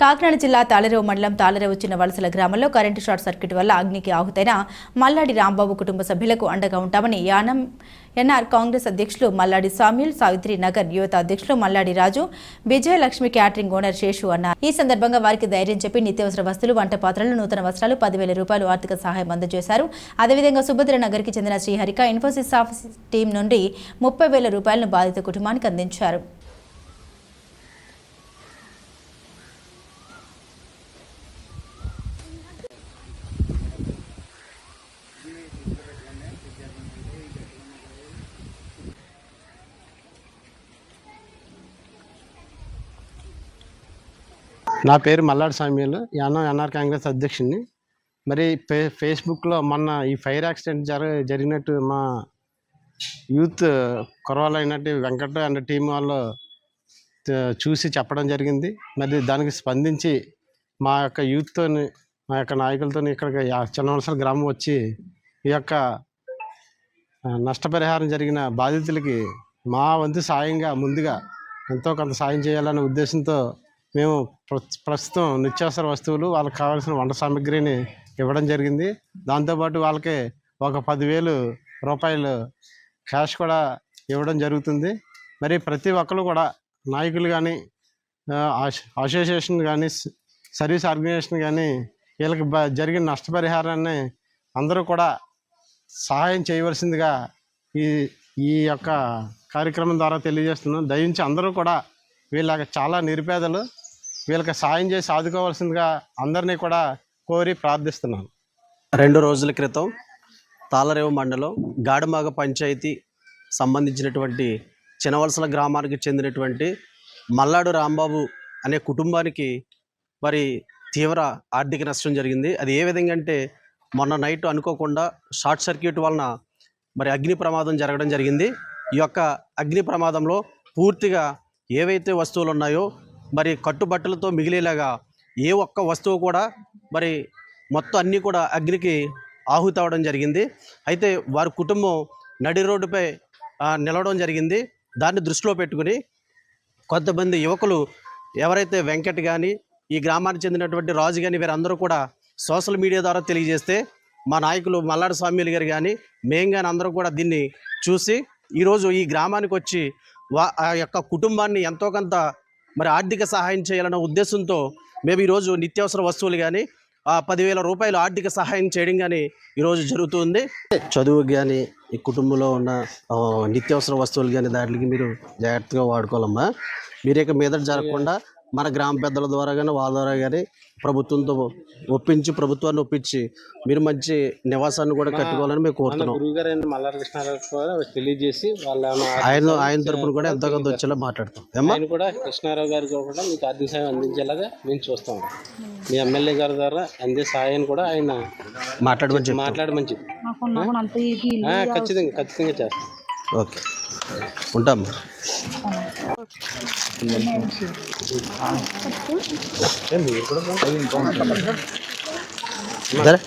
కాకినాడ జిల్లా తాళరేవు మండలం తాళరేవు చిన్న వలసల గ్రామంలో కరెంటు షార్ట్ సర్క్యూట్ వల్ల అగ్నికి ఆహుతైన మల్లాడి రాంబాబు కుటుంబ సభ్యులకు అండగా ఉంటామని యానం ఎన్ఆర్ కాంగ్రెస్ అధ్యక్షులు మల్లాడి సామ్యుల్ సావిత్రి నగర్ యువత అధ్యక్షులు మల్లాడి రాజు విజయలక్ష్మి క్యాటరింగ్ ఓనర్ శేషు అన్నారు. ఈ సందర్భంగా వారికి ధైర్యం చెప్పి నిత్యావసర వస్తువులు వంట పాత్రలు నూతన వస్త్రాలు పదివేల రూపాయలు ఆర్థిక సహాయం అందజేశారు. అదేవిధంగా సుభద్ర నగర్కి చెందిన శ్రీహరిక ఇన్ఫోసిస్ ఆఫీస్ టీం నుండి ముప్పై వేల రూపాయలను బాధిత కుటుంబానికి అందించారు. నా పేరు మల్లాడి సామ్యులు. యానం ఎన్ఆర్ కాంగ్రెస్ అధ్యక్షుడిని. మరి ఫే ఫేస్బుక్లో మొన్న ఈ ఫైర్ యాక్సిడెంట్ జర జరిగినట్టు మా యూత్ కురవాలైనట్టు వెంకట అండ్ టీం వాళ్ళు చూసి చెప్పడం జరిగింది. మరి దానికి స్పందించి మా యొక్క యూత్తో మా యొక్క నాయకులతో ఇక్కడికి చిన్నవలసల గ్రామం వచ్చి ఈ యొక్క నష్టపరిహారం జరిగిన బాధితులకి మా వంతు సాయంగా ముందుగా ఎంతో కొంత సాయం చేయాలనే ఉద్దేశంతో మేము ప్ర- ప్రస్తుతం నిత్యావసర వస్తువులు వాళ్ళకి కావాల్సిన వంట సామాగ్రిని ఇవ్వడం జరిగింది. దాంతోపాటు వాళ్ళకి ఒక పదివేలు రూపాయలు క్యాష్ కూడా ఇవ్వడం జరుగుతుంది. మరి ప్రతి ఒక్కరు కూడా నాయకులు కానీ అసోసియేషన్ కానీ సర్వీస్ ఆర్గనైజేషన్ కానీ వీళ్ళకి బ జరిగిన నష్టపరిహారాన్ని అందరూ కూడా సహాయం చేయవలసిందిగా ఈ ఈ యొక్క కార్యక్రమం ద్వారా తెలియజేస్తున్నాం. దయించి అందరూ కూడా వీళ్ళకి చాలా నిరుపేదలు వీళ్ళకి సాయం చేసి ఆదుకోవాల్సిందిగా అందరినీ కూడా కోరి ప్రార్థిస్తున్నాను. రెండు రోజుల క్రితం తాళరేవు మండలం గాడమాగ పంచాయతీ సంబంధించినటువంటి చినవలసల గ్రామానికి చెందినటువంటి మల్లాడు రాంబాబు అనే కుటుంబానికి మరి తీవ్ర ఆర్థిక నష్టం జరిగింది. అది ఏ విధంగా అంటే మొన్న నైట్ అనుకోకుండా షార్ట్ సర్క్యూట్ వలన మరి అగ్ని ప్రమాదం జరగడం జరిగింది. ఈ యొక్క అగ్ని ప్రమాదంలో పూర్తిగా ఏవైతే వస్తువులు ఉన్నాయో మరి కట్టుబట్టలతో మిగిలేలాగా ఏ ఒక్క వస్తువు కూడా మరి మొత్తం అన్నీ కూడా అగ్నికి ఆహుతవడం అవ్వడం జరిగింది. అయితే వారి కుటుంబం నడి రోడ్డుపై నిలవడం జరిగింది. దాన్ని దృష్టిలో పెట్టుకుని కొంతమంది యువకులు ఎవరైతే వెంకట్ కానీ ఈ గ్రామానికి చెందినటువంటి రాజు కానీ వీరందరూ కూడా సోషల్ మీడియా ద్వారా తెలియజేస్తే మా నాయకులు మల్లాడు స్వామిలు గారు కానీ మేం కానీ అందరూ కూడా దీన్ని చూసి ఈరోజు ఈ గ్రామానికి వచ్చి వా ఆ యొక్క కుటుంబాన్ని ఎంతో కొంత మరి ఆర్థిక సహాయం చేయాలన్న ఉద్దేశంతో మేము ఈరోజు నిత్యావసర వస్తువులు కానీ ఆ పదివేల రూపాయలు ఆర్థిక సహాయం చేయడం కానీ ఈరోజు జరుగుతుంది. చదువు కానీ ఈ కుటుంబంలో ఉన్న నిత్యావసర వస్తువులు కానీ దాంట్లోకి మీరు జాగ్రత్తగా వాడుకోవాలమ్మా. మీరేక మీద జరగకుండా మన గ్రామ పెద్దల ద్వారా కానీ వాళ్ళ ద్వారా కానీ ప్రభుత్వంతో ఒప్పించి ప్రభుత్వాన్ని ఒప్పించి మీరు మంచి నివాసాన్ని కూడా కట్టుకోవాలని మేము కోరుతున్నాం. తెలియజేసి వాళ్ళ ఆయన ఆయన తరపున కూడా ఎంతో కొంత వచ్చేలా మాట్లాడతాం. కూడా కృష్ణారావు గారికి కూడా మీకు ఆర్థిక సాయం అందించేలాగా మేము చూస్తాం. మీ ఎమ్మెల్యే గారి ద్వారా అందే సాయాన్ని కూడా ఆయన మాట్లాడమని మాట్లాడమని ఖచ్చితంగా ఖచ్చితంగా చేస్తాం. ఓకే. ఉంటాం. సరే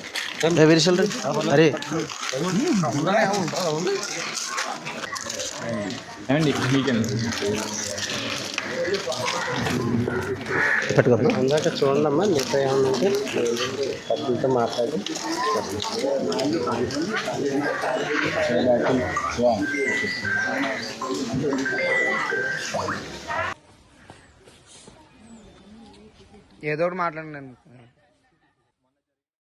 ఏ విరిసల్ రే? అరే. పెట్టుకోమ్మా అందాక చూడండి అమ్మా మిగతా ఏమన్నా ఉంటే పెద్దలతో మాట్లాడి. ఏదో ఒకటి మాట్లాడండి